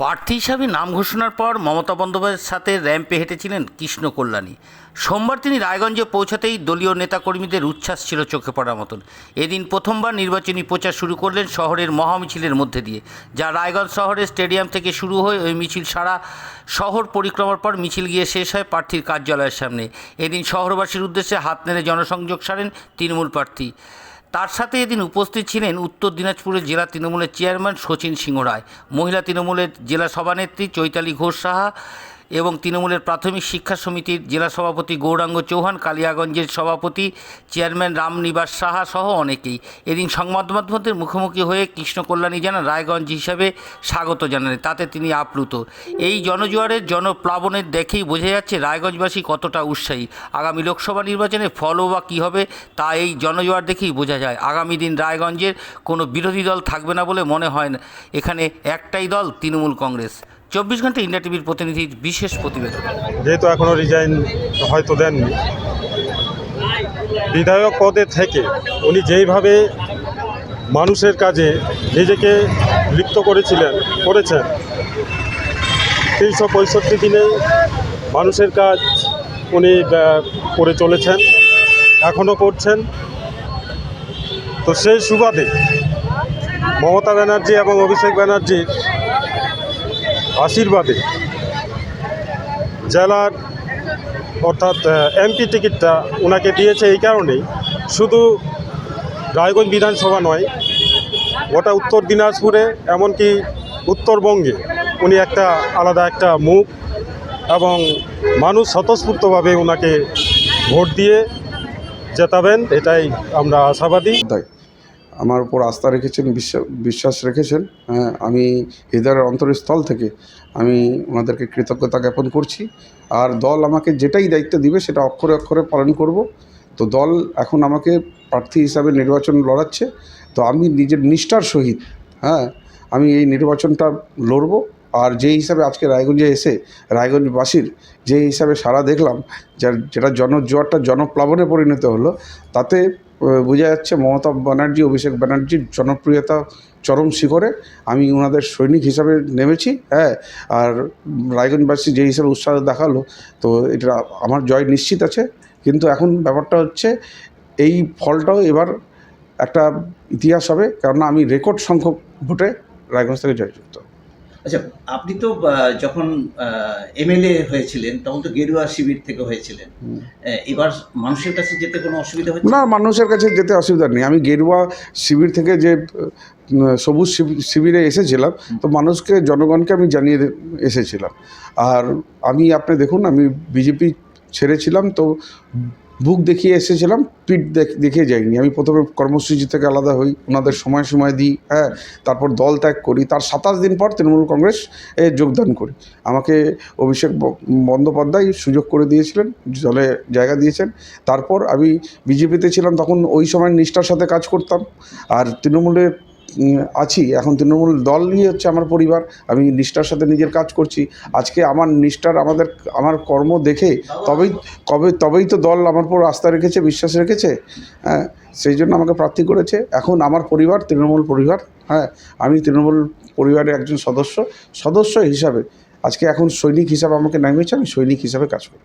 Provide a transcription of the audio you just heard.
প্রার্থী হিসাবে নাম ঘোষণার পর মমতা বন্দ্যোপাধ্যায়ের সাথে র্যাম্পে হেঁটেছিলেন কৃষ্ণ কল্যাণী। সোমবার তিনি রায়গঞ্জে পৌঁছাতেই দলীয় নেতাকর্মীদের উচ্ছ্বাস ছিল চোখে পড়ার মতন। এদিন প্রথমবার নির্বাচনী প্রচার শুরু করলেন শহরের মহামিছিলের মধ্যে দিয়ে, যা রায়গঞ্জ শহরের স্টেডিয়াম থেকে শুরু হয়ে ওই মিছিল সারা শহর পরিক্রমার পর মিছিল গিয়ে শেষ হয় প্রার্থীর কার্যালয়ের সামনে। এদিন শহরবাসীর উদ্দেশ্যে হাত নেড়ে জনসংযোগ সারেন তৃণমূল প্রার্থী। তার সাথে এদিন উপস্থিত ছিলেন উত্তর দিনাজপুরের জেলা তৃণমূলের চেয়ারম্যান শচীন সিংহ রায়। মহিলা তৃণমূলের জেলা সভানেত্রী চৈতালি ঘোষ সাহা এবং তৃণমূলের প্রাথমিক শিক্ষা সমিতির জেলা সভাপতি গৌরাঙ্গ চৌহান, কালিয়াগঞ্জের সভাপতি চেয়ারম্যান রামনিবাস সাহা সহ অনেকেই। এদিন সংবাদ মাধ্যমদের মুখোমুখি হয়ে কৃষ্ণ কল্যাণী জানান, রায়গঞ্জ হিসাবে স্বাগত জানালেন। তাতে তিনি আপ্লুত। এই জনজোয়ারের জনপ্লাবনের দেখেই বোঝা যাচ্ছে রায়গঞ্জবাসী কতটা উৎসাহী। আগামী লোকসভা নির্বাচনে ফলও বা কী হবে, তা এই জনজোয়ার দেখেই বোঝা যায়। আগামী দিন রায়গঞ্জের কোনো বিরোধী দল থাকবে না বলে মনে হয় না। এখানে একটাই দল, তৃণমূল কংগ্রেস। চব্বিশ ঘণ্টা ইন্ডিয়া টিভির প্রতিনিধির বিশেষ প্রতিবেদন। যেহেতু এখনও রিজাইন হয়তো দেননি, বিধায়ক পদে থেকে উনি যেইভাবে মানুষের কাজে নিজেকে লিপ্ত করেছিলেন, করেছেন, তিনশো পঁয়ষট্টি দিনে মানুষের কাজ উনি করে চলেছেন এখনও করছেন। তো সেই সুবাদে মমতা ব্যানার্জি এবং অভিষেক ব্যানার্জির আশীর্বাদে। জেলার, অর্থাৎ এমপি টিকিটটা ওনাকে দিয়েছে এই কারণেই। শুধু রায়গঞ্জ বিধানসভা নয়, গোটা উত্তর দিনাজপুরে, এমনকি উত্তরবঙ্গে উনি একটা আলাদা একটা মুখ এবং মানুষ স্বতঃস্ফূর্তভাবে ওনাকে ভোট দিয়ে জেতাবেন, এটাই আমরা আশাবাদী। আমার উপর আস্থা রেখেছেন, বিশ্বাস বিশ্বাস রেখেছেন। হ্যাঁ আমি হৃদয়ের অন্তরস্থল থেকে আমি ওনাদেরকে কৃতজ্ঞতা জ্ঞাপন করছি। আর দল আমাকে যেটাই দায়িত্ব দিবে সেটা অক্ষরে অক্ষরে পালন করব। তো দল এখন আমাকে প্রার্থী হিসাবে নির্বাচন লড়াচ্ছে। তো আমি নিজের নিষ্ঠার সহিত হ্যাঁ আমি এই নির্বাচনটা লড়ব। আর যে হিসাবে আজকে রায়গঞ্জে এসে, রায়গঞ্জবাসীর যে হিসাবে সারা দেখলাম, যার, যেটা জনজোয়ারটা, জনপ্লাবনে পরিণত হলো, তাতে বোঝা যাচ্ছে মমতা ব্যানার্জি, অভিষেক ব্যানার্জির জনপ্রিয়তা চরম শিখরে আমি ওনাদের সৈনিক হিসাবে নেমেছি হ্যাঁ আর রায়গঞ্জবাসী যে হিসাবে উৎসাহ দেখাল, তো এটা আমার জয় নিশ্চিত আছে। কিন্তু এখন ব্যাপারটা হচ্ছে এই ফলটাও এবার একটা ইতিহাস হবে, কেননা আমি রেকর্ড সংখ্যক ভোটে রায়গঞ্জ থেকে জয়যুক্ত। আচ্ছা আপনি তো যখন এমএলএ হয়েছিলেন তখন তো গেরুয়া শিবির থেকে হয়েছিলেন। এবার মানুষের কাছে যেতে কোনো অসুবিধা হচ্ছে? না মানুষের কাছে যেতে অসুবিধা নেই। আমি গেরুয়া শিবির থেকে যে সবুজ শিবি- শিবিরে এসেছিলাম তো মানুষকে জনগণকে আমি জানিয়ে এসেছিলাম। আর আমি আপনি দেখুন আমি বিজেপি ছেড়েছিলাম তো বুক দেখিয়ে এসেছিলাম পিঠ দেখ- যাইনি। আমি প্রথমে কর্মসূচি থেকে আলাদা হই ওনাদের সময় সময় দিই হ্যাঁ তারপর দল ত্যাগ করি। তার সাতাশ দিন পর তৃণমূল কংগ্রেস এ যোগদান করি। আমাকে অভিষেক বন্দ্যোপাধ্যায় সুযোগ করে দিয়েছিলেন দলে জায়গা দিয়েছেন। তারপর আমি বিজেপিতে ছিলাম তখন ওই সময় নিষ্ঠার সাথে কাজ করতাম। আর তৃণমূলে উম, আছি। এখন তৃণমূল দল নিয়ে হচ্ছে আমার পরিবার। আমি নিষ্ঠার সাথে নিজের কাজ করছি। আজকে আমার নিষ্ঠার, আমাদের, আমার কর্ম দেখে তবেই, কবে, তবেই তো দল আমার উপর আস্থা রেখেছে, বিশ্বাস রেখেছে। হ্যাঁ সেই জন্য আমাকে প্রার্থী করেছে। এখন আমার পরিবার, তৃণমূল পরিবার হ্যাঁ আমি তৃণমূল পরিবারের একজন সদস্য সদস্য হিসাবে। আজকে এখন সৈনিক হিসাবে আমাকে নামিয়েছে, আমি সৈনিক হিসাবে কাজ করি।